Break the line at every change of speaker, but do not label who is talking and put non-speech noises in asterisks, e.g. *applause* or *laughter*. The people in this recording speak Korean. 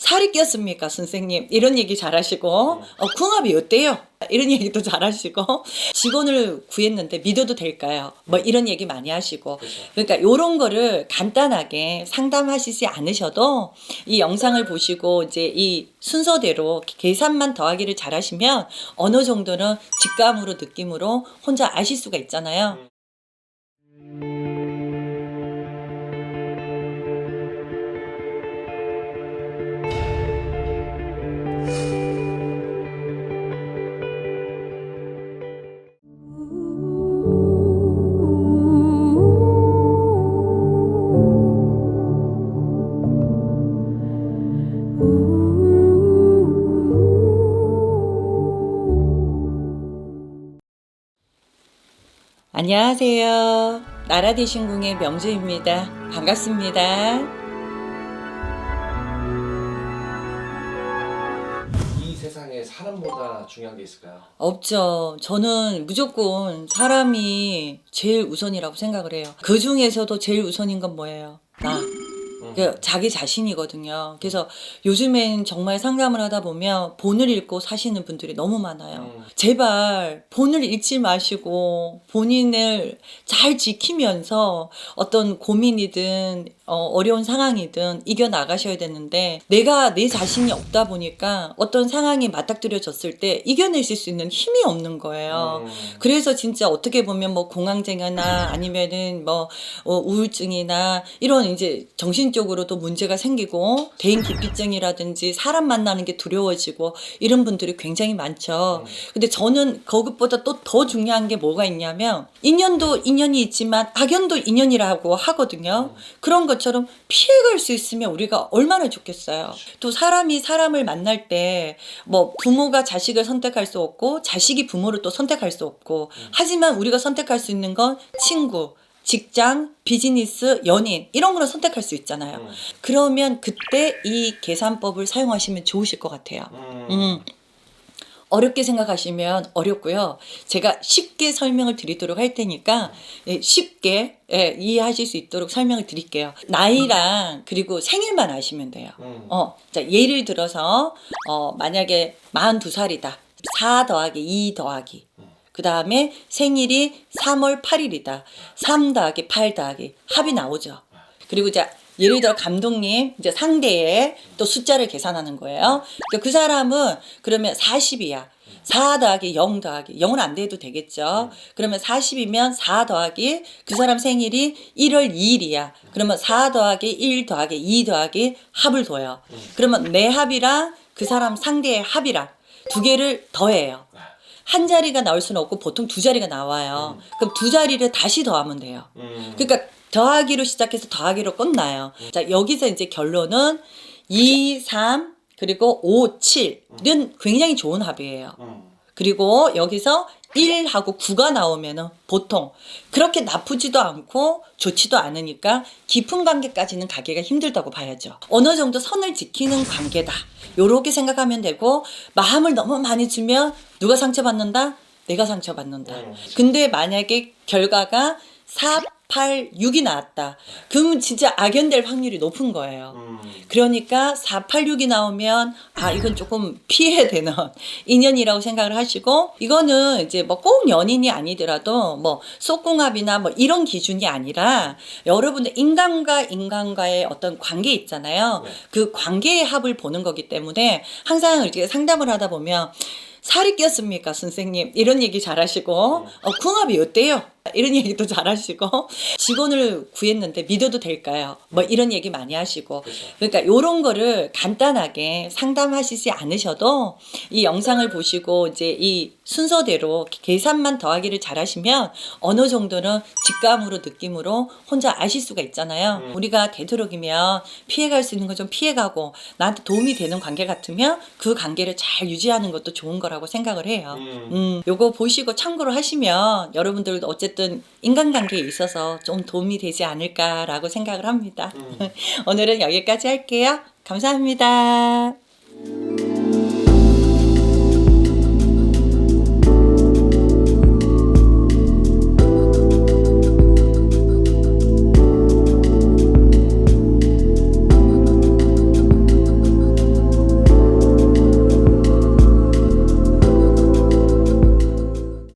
살이 꼈습니까, 선생님? 이런 얘기 잘하시고, 어, 궁합이 어때요? 이런 얘기도 잘하시고, 직원을 구했는데 믿어도 될까요? 뭐 이런 얘기 많이 하시고, 그러니까 요런 거를 간단하게 상담하시지 않으셔도 이 영상을 보시고 이제 이 순서대로 계산만 더하기를 잘하시면 어느 정도는 직감으로 느낌으로 혼자 아실 수가 있잖아요. 안녕하세요. 나라대신궁의 명주입니다. 반갑습니다.
이 세상에 사람보다 중요한 게 있을까요?
없죠. 저는 무조건 사람이 제일 우선이라고 생각을 해요. 그 중에서도 제일 우선인 건 뭐예요? 나. 그 자기 자신이거든요. 그래서 요즘엔 정말 상담을 하다 보면 본을 읽고 사시는 분들이 너무 많아요.
음.
제발 본을 읽지 마시고 본인을 잘 지키면서 어떤 고민이든 어, 려운 상황이든 이겨 나가셔야 되는데 내가 내 자신이 없다 보니까 어떤 상황이 맞닥뜨려졌을 때 이겨내실 수 있는 힘이 없는 거예요.
음.
그래서 진짜 어떻게 보면 뭐 공황장애나 아니면은 뭐 어, 우울증이나 이런 이제 정신 적으로 도 문제가 생기고 대인 기피증이라든지 사람 만나는 게 두려워지고 이런 분들이 굉장히 많죠. 근데 저는 그것보다 또 더 중요한 게 뭐가 있냐면 인연도 인연이 있지만 악연도 인연이라고 하거든요. 그런 것처럼 피해갈 수 있으면 우리가 얼마나 좋겠어요. 또 사람이 사람을 만날 때 뭐 부모가 자식을 선택할 수 없고 자식이 부모를 또 선택할 수 없고 하지만 우리가 선택할 수 있는 건 친구, 직장, 비즈니스, 연인 이런 거를 선택할 수 있잖아요.
음.
그러면 그때 이 계산법을 사용하시면 좋으실 것 같아요.
음.
음. 어렵게 생각하시면 어렵고요. 제가 쉽게 설명을 드리도록 할 테니까 예, 쉽게 예, 이해하실 수 있도록 설명을 드릴게요. 나이랑 그리고 생일만 아시면 돼요.
음.
어, 자, 예를 들어서, 어, 만약에 42살이다. 4 더하기 2 더하기. 그 다음에 생일이 3월 8일이다. 3 더하기 8 더하기. 합이 나오죠. 그리고 이제 예를 들어 감독님 이제 상대에 또 숫자를 계산하는 거예요. 그러니까 그 사람은 그러면 40이야. 4 더하기 0 더하기 0은 안 돼도 되겠죠. 그러면 40이면 4 더하기 그 사람 생일이 1월 2일이야. 그러면 4 더하기 1 더하기 2 더하기 합을 둬요. 그러면 내 합이랑 그 사람 상대의 합이랑 두 개를 더해요. 한 자리가 나올 수는 없고 보통 두 자리가 나와요. 그럼 두 자리를 다시 더하면 돼요.
음.
그러니까 더하기로 시작해서 더하기로 끝나요. 자, 여기서 이제 결론은 2, 3, 그리고 5, 7은 굉장히 좋은 합이에요.
음.
그리고 여기서 1하고 9가 나오면은 보통 그렇게 나쁘지도 않고 좋지도 않으니까 깊은 관계까지는 가기가 힘들다고 봐야죠. 어느 정도 선을 지키는 관계다. 요렇게 생각하면 되고 마음을 너무 많이 주면 누가 상처받는다? 내가 상처받는다.
음.
근데 만약에 결과가 4, 8, 6이 나왔다. 그러면 진짜 악연될 확률이 높은 거예요.
음.
그러니까 486이 나오면 아 이건 조금 피해되는 *laughs* 인연이라고 생각을 하시고 이거는 이제 뭐 꼭 연인이 아니더라도 뭐 속궁합이나 뭐 이런 기준이 아니라 여러분들 인간과 인간과의 어떤 관계 있잖아요.
네.
그 관계의 합을 보는 거기 때문에 항상 이렇게 상담을 하다 보면 살이 꼈습니까, 선생님? 이런 얘기 잘 하시고, 어, 궁합이 어때요? 이런 얘기도 잘 하시고, *laughs* 직원을 구했는데 믿어도 될까요? 뭐 이런 얘기 많이 하시고,
그렇죠.
그러니까 요런 거를 간단하게 상담하시지 않으셔도 이 영상을 보시고 이제 이 순서대로 계산만 더하기를 잘 하시면 어느 정도는 직감으로 느낌으로 혼자 아실 수가 있잖아요.
음.
우리가 되도록이면 피해갈 수 있는 거 좀 피해가고 나한테 도움이 되는 관계 같으면 그 관계를 잘 유지하는 것도 좋은 거라고 생각을 해요.
음.
음, 요거 보시고 참고를 하시면 여러분들도 어쨌든 인간관계에 있어서 좀 도움이 되지 않을까라고 생각을 합니다.
음. *laughs*
오늘은 여기까지 할게요. 감사합니다.